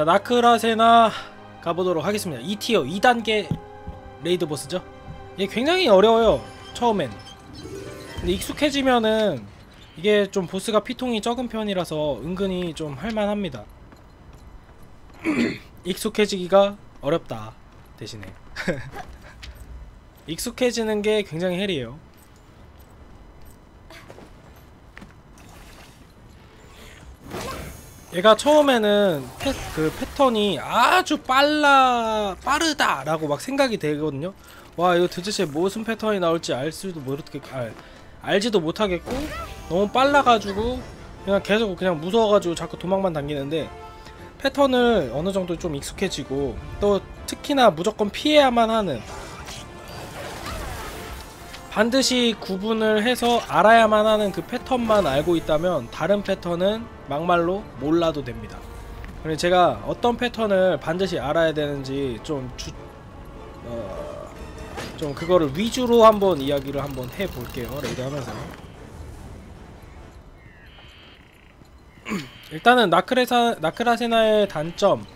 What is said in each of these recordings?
자 나크라세나 가보도록 하겠습니다. 2티어 2단계 레이드 보스죠? 이게 굉장히 어려워요 처음엔. 근데 익숙해지면은 이게 좀 보스가 피통이 적은 편이라서 은근히 좀 할만합니다. 익숙해지기가 어렵다 대신에. 익숙해지는 게 굉장히 헬이에요 얘가 처음에는 패, 그 패턴이 아주 빨라 빠르다라고 막 생각이 되거든요. 와 이거 도대체 무슨 패턴이 나올지 알 수도 모르게 알, 알지도 못하겠고 너무 빨라가지고 그냥 계속 그냥 무서워가지고 자꾸 도망만 당기는데 패턴을 어느 정도 좀 익숙해지고 또 특히나 무조건 피해야만 하는 반드시 구분을 해서 알아야만 하는 그 패턴만 알고 있다면 다른 패턴은 막말로 몰라도 됩니다. 그리고 제가 어떤 패턴을 반드시 알아야 되는지 좀 주, 어, 좀 그거를 위주로 한번 이야기를 한번 해볼게요. 레이드 하면서. 일단은 나크레사, 나크라세나의 단점,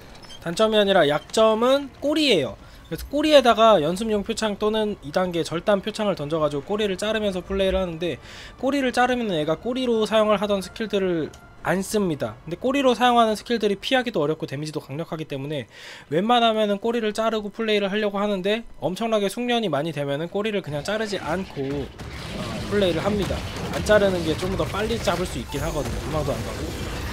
단점이 아니라 약점은 꼬리예요. 그래서 꼬리에다가 연습용 표창 또는 2단계 절단 표창을 던져가지고 꼬리를 자르면서 플레이를 하는데 꼬리를 자르면 얘가 꼬리로 사용을 하던 스킬들을 안 씁니다. 근데 꼬리로 사용하는 스킬들이 피하기도 어렵고 데미지도 강력하기 때문에 웬만하면은 꼬리를 자르고 플레이를 하려고 하는데 엄청나게 숙련이 많이 되면은 꼬리를 그냥 자르지 않고 어, 플레이를 합니다. 안 자르는 게 좀 더 빨리 잡을 수 있긴 하거든요. 도망도 안 가고.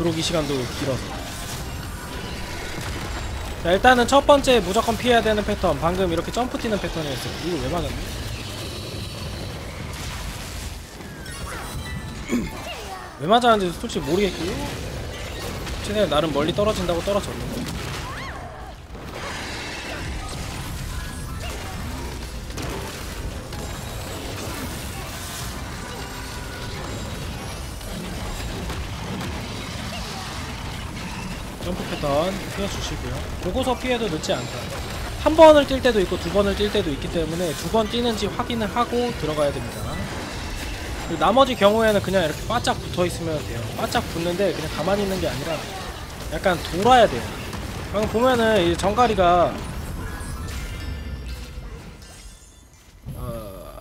그러기 시간도 길어서. 자 일단은 첫 번째 무조건 피해야 되는 패턴. 방금 이렇게 점프 뛰는 패턴이었어요. 이거 왜 맞았니? 왜 맞았는지 솔직히 모르겠고. 쟤네 나름 멀리 떨어진다고 떨어졌는데 패턴 피해주시고요. 보고서 피해도 늦지 않다. 한 번을 뛸 때도 있고 두 번을 뛸 때도 있기 때문에 두 번 뛰는지 확인을 하고 들어가야 됩니다. 나머지 경우에는 그냥 이렇게 바짝 붙어 있으면 돼요. 바짝 붙는데 그냥 가만히 있는 게 아니라 약간 돌아야 돼요. 방금 보면은 이 정가리가 어,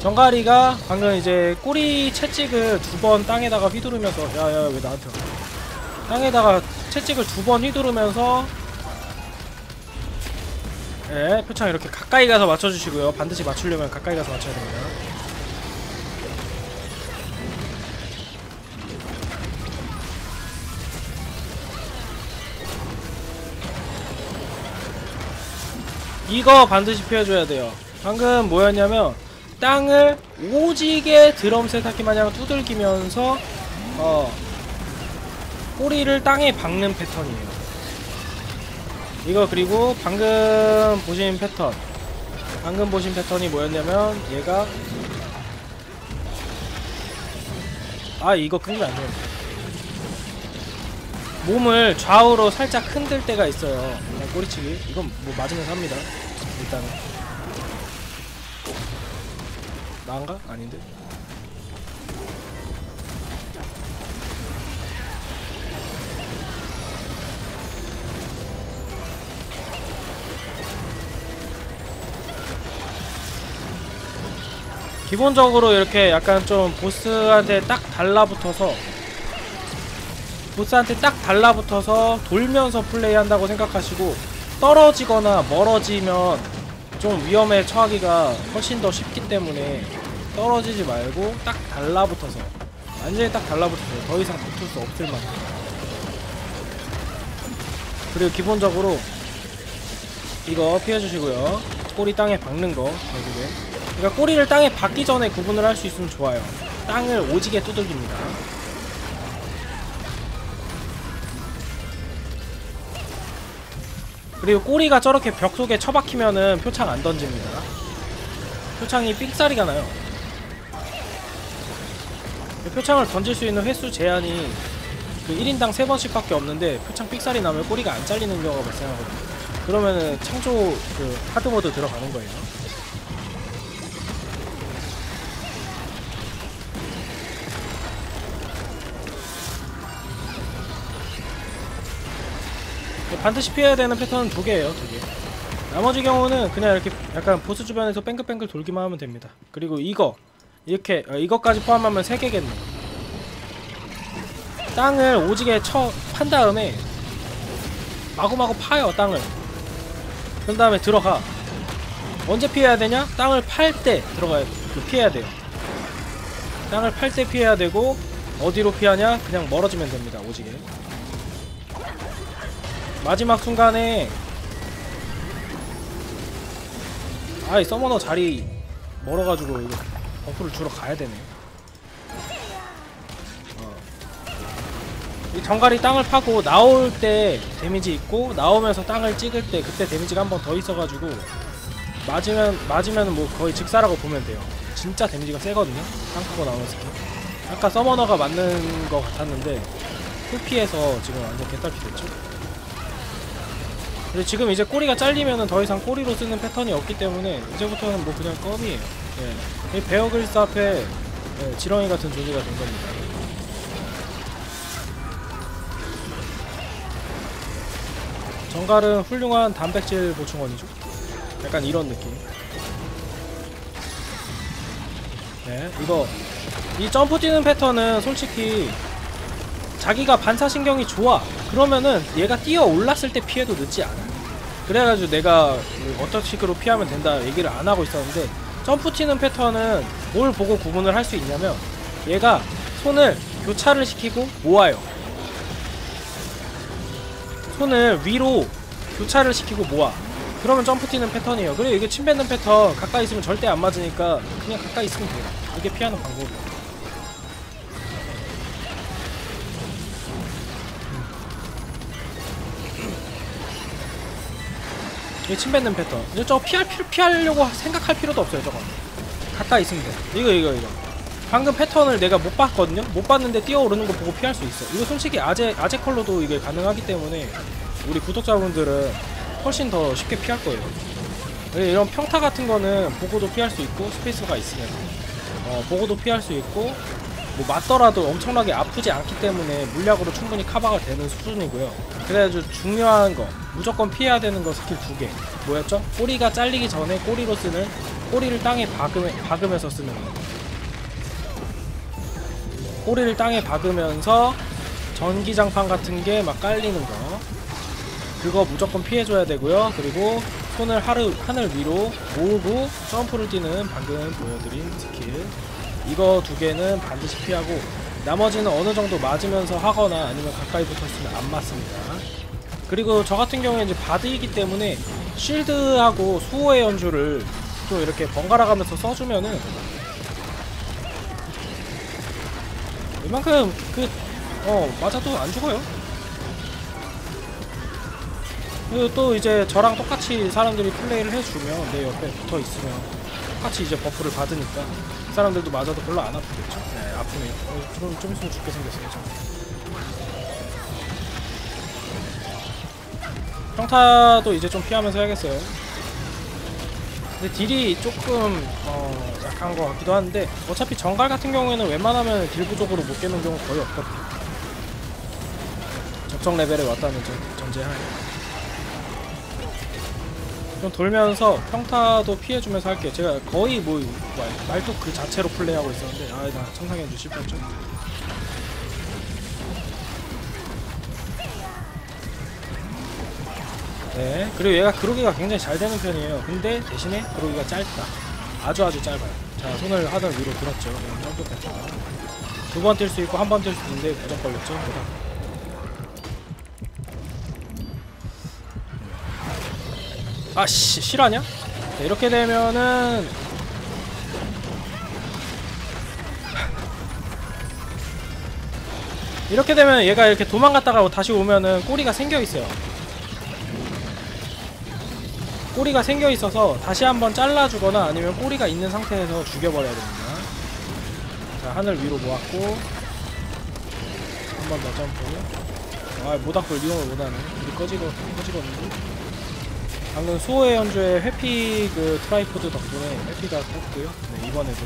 정가리가 방금 이제 꼬리 채찍을 두 번 땅에다가 휘두르면서 야야 왜 나한테 와? 땅에다가 채찍을 두 번 휘두르면서 예, 표창 이렇게 가까이 가서 맞춰주시고요. 반드시 맞추려면 가까이 가서 맞춰야 됩니다. 이거 반드시 피해줘야 돼요. 방금 뭐였냐면 땅을 오지게 드럼 세탁기 마냥 두들기면서 어 꼬리를 땅에 박는 패턴이에요. 이거 그리고 방금 보신 패턴 방금 보신 패턴이 뭐였냐면 얘가 아 이거 끊기면 안 돼요. 몸을 좌우로 살짝 흔들 때가 있어요. 그냥 꼬리치기. 이건 뭐 맞으면서 합니다. 일단은. 나은가? 아닌데. 기본적으로 이렇게 약간 좀 보스한테 딱 달라붙어서 보스한테 딱 달라붙어서 돌면서 플레이한다고 생각하시고 떨어지거나 멀어지면 좀 위험에 처하기가 훨씬 더 쉽기 때문에 떨어지지 말고 딱 달라붙어서 완전히 딱 달라붙어서 더 이상 붙을 수 없을 만큼. 그리고 기본적으로 이거 피해주시고요. 꼬리 땅에 박는 거 결국에 그러니까 꼬리를 땅에 박기 전에 구분을 할 수 있으면 좋아요. 땅을 오지게 두들깁니다. 그리고 꼬리가 저렇게 벽 속에 처박히면은 표창 안 던집니다. 표창이 삑사리가 나요. 표창을 던질 수 있는 횟수 제한이 그 1인당 3번씩 밖에 없는데 표창 삑사리 나면 꼬리가 안 잘리는 경우가 발생하거든요. 그러면은 창조 그 하드모드 들어가는 거예요 반드시 피해야 되는 패턴은 두 개예요, 두 개. 나머지 경우는 그냥 이렇게 약간 보스 주변에서 뺑글뺑글 돌기만 하면 됩니다. 그리고 이거 이렇게 어, 이것까지 포함하면 세 개겠네. 땅을 오지게 쳐 판 다음에 마구마구 파요 땅을. 그 다음에 들어가. 언제 피해야 되냐? 땅을 팔 때 들어가야 그 피해야 돼요. 땅을 팔 때 피해야 되고 어디로 피하냐? 그냥 멀어지면 됩니다. 오지게. 마지막 순간에 아이 서머너 자리 멀어가지고 이거 버프를 주러 가야 되네. 어. 이 정갈이 땅을 파고 나올 때 데미지 있고 나오면서 땅을 찍을 때 그때 데미지가 한 번 더 있어가지고 맞으면 맞으면 뭐 거의 직사라고 보면 돼요. 진짜 데미지가 세거든요. 땅 파고 스킬. 아까 서머너가 맞는 거 같았는데 풀피해서 지금 완전 개딸피 됐죠. 근데 지금 이제 꼬리가 잘리면은 더 이상 꼬리로 쓰는 패턴이 없기 때문에 이제부터는 뭐 그냥 껌이에요. 예. 이 베어글스 앞에 예, 지렁이 같은 존재가 된 겁니다. 정갈은 훌륭한 단백질 보충원이죠. 약간 이런 느낌. 네, 이거 이 점프 뛰는 패턴은 솔직히 자기가 반사신경이 좋아. 그러면은 얘가 뛰어 올랐을 때 피해도 늦지 않아. 그래가지고 내가 뭐 어떤 식으로 피하면 된다 얘기를 안 하고 있었는데 점프 튀는 패턴은 뭘 보고 구분을 할 수 있냐면 얘가 손을 교차를 시키고 모아요. 손을 위로 교차를 시키고 모아. 그러면 점프 튀는 패턴이에요. 그리고 이게 침 뱉는 패턴 가까이 있으면 절대 안 맞으니까 그냥 가까이 있으면 돼요. 이게 피하는 방법이에요 이게 침 뱉는 패턴. 이제 저거 피할 필요 피하려고 생각할 필요도 없어요. 저거 가까이 있으면 돼. 이거 이거 이거. 방금 패턴을 내가 못 봤거든요. 못 봤는데 뛰어오르는 거 보고 피할 수 있어. 이거 솔직히 아재 아재 컬러도 이게 가능하기 때문에 우리 구독자분들은 훨씬 더 쉽게 피할 거예요. 이런 평타 같은 거는 보고도 피할 수 있고 스페이스가 있으면 어, 보고도 피할 수 있고 뭐 맞더라도 엄청나게 아프지 않기 때문에 물약으로 충분히 커버가 되는 수준이고요. 그래가지고 중요한 거 무조건 피해야 되는 거 스킬 두 개. 뭐였죠? 꼬리가 잘리기 전에 꼬리로 쓰는 꼬리를 땅에 박으면, 박으면서 쓰는 거. 꼬리를 땅에 박으면서 전기장판 같은 게 막 깔리는 거. 그거 무조건 피해줘야 되고요. 그리고 손을 하루, 하늘 위로 모으고 점프를 뛰는 방금 보여드린 스킬. 이거 두 개는 반드시 피하고 나머지는 어느 정도 맞으면서 하거나 아니면 가까이 붙었으면 안 맞습니다. 그리고 저 같은 경우에 이제 바드이기 때문에 쉴드하고 수호의 연주를 또 이렇게 번갈아 가면서 써주면은 이만큼 그 어 맞아도 안 죽어요. 그리고 또 이제 저랑 똑같이 사람들이 플레이를 해주면 내 옆에 붙어 있으면 똑같이 이제 버프를 받으니까 그 사람들도 맞아도 별로 안 아프겠죠. 네, 아프네요. 어, 좀, 좀 있으면 죽게 생겼어요. 저. 평타도 이제 좀 피하면서 해야겠어요. 근데 딜이 조금 어, 약한 것 같기도 한데 어차피 정갈 같은 경우에는 웬만하면 딜 부족으로 못 깨는 경우 거의 없거든요. 적정 레벨에 왔다는 전, 전제하에 좀 돌면서 평타도 피해주면서 할게요. 제가 거의 뭐 말- 말뚝 그 자체로 플레이하고 있었는데 아나 청상현주 실패했죠. 네 그리고 얘가 그로기가 굉장히 잘 되는 편이에요. 근데 대신에 그로기가 짧다. 아주 아주 짧아요. 자 손을 하늘 위로 들었죠. 패턴. 두번 뛸 수 있고 한 번 뛸 수 있는데 무적 걸렸죠. 무적. 아씨 실화냐? 자, 이렇게 되면은 이렇게 되면 얘가 이렇게 도망갔다가 다시 오면은 꼬리가 생겨 있어요. 꼬리가 생겨 있어서 다시 한번 잘라주거나 아니면 꼬리가 있는 상태에서 죽여버려야 됩니다. 자 하늘 위로 모았고 한 번 더 점프. 아 모닥불 이용을 못하네. 우리 꺼지거 꺼지거든요. 방금 수호의 연주의 회피 그 트라이포드 덕분에 회피가 떴고요. 네, 이번에도.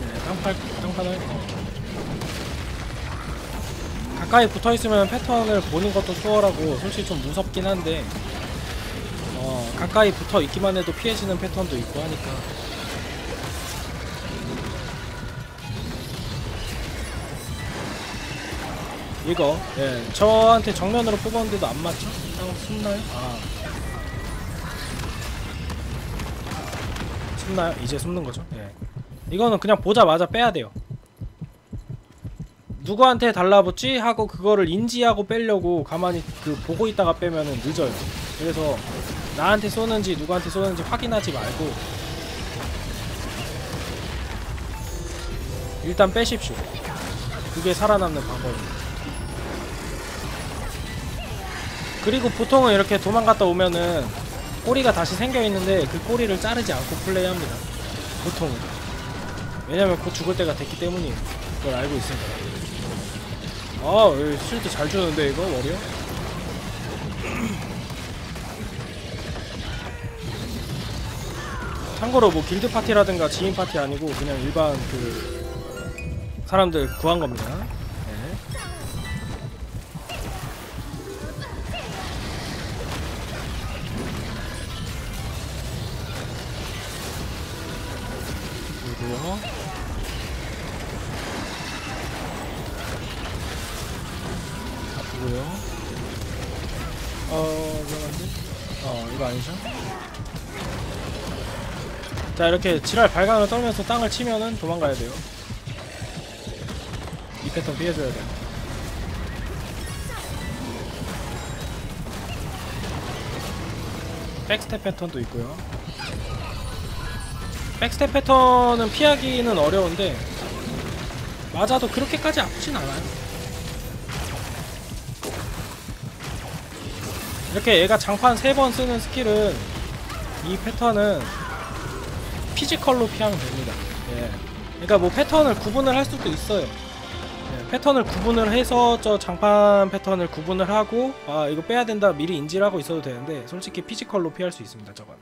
네, 땅팔, 땅판을. 어. 가까이 붙어 있으면 패턴을 보는 것도 수월하고 솔직히 좀 무섭긴 한데 어 가까이 붙어 있기만 해도 피해지는 패턴도 있고 하니까 이거 예 저한테 정면으로 뽑았는데도 안 맞죠? 어, 숨나요? 아 숨나요? 이제 숨는 거죠? 예 이거는 그냥 보자마자 빼야 돼요 누구한테 달라붙지 하고 그거를 인지하고 빼려고 가만히 그 보고 있다가 빼면은 늦어요. 그래서 나한테 쏘는지 누구한테 쏘는지 확인하지 말고 일단 빼십시오. 그게 살아남는 방법입니다. 그리고 보통은 이렇게 도망갔다 오면은 꼬리가 다시 생겨 있는데 그 꼬리를 자르지 않고 플레이합니다. 보통은. 왜냐면 곧 죽을 때가 됐기 때문이에요. 그걸 알고 있습니다. 아, 실드 잘 주는데 이거 워리어? 참고로 뭐 길드 파티라든가 지인 파티 아니고 그냥 일반 그 사람들 구한 겁니다. 아니죠? 자, 이렇게 지랄 발광을 떨면서 땅을 치면은 도망가야 돼요. 이 패턴 피해줘야 돼요. 백스텝 패턴도 있고요. 백스텝 패턴은 피하기는 어려운데 맞아도 그렇게까지 아프진 않아요. 이렇게 얘가 장판 3번 쓰는 스킬은 이 패턴은 피지컬로 피하면 됩니다. 예. 그러니까 뭐 패턴을 구분을 할 수도 있어요. 예, 패턴을 구분을 해서 저 장판 패턴을 구분을 하고 아 이거 빼야 된다 미리 인지를 하고 있어도 되는데 솔직히 피지컬로 피할 수 있습니다. 저건.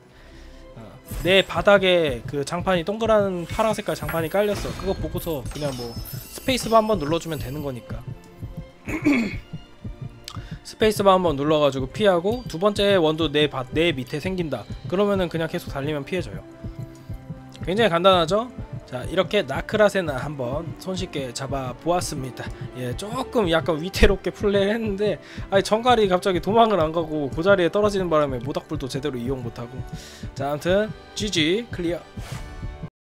어, 내 바닥에 그 장판이 동그란 파란 색깔 장판이 깔렸어. 그거 보고서 그냥 뭐 스페이스바 한번 눌러주면 되는 거니까. 스페이스바 한번 눌러가지고 피하고 두 번째 원도 내, 바, 내 밑에 생긴다. 그러면은 그냥 계속 달리면 피해져요. 굉장히 간단하죠? 자 이렇게 나크라세나 한번 손쉽게 잡아 보았습니다. 예 조금 약간 위태롭게 플레이를 했는데 아니 정갈이 갑자기 도망을 안 가고 그 자리에 떨어지는 바람에 모닥불도 제대로 이용 못하고. 자 아무튼 GG 클리어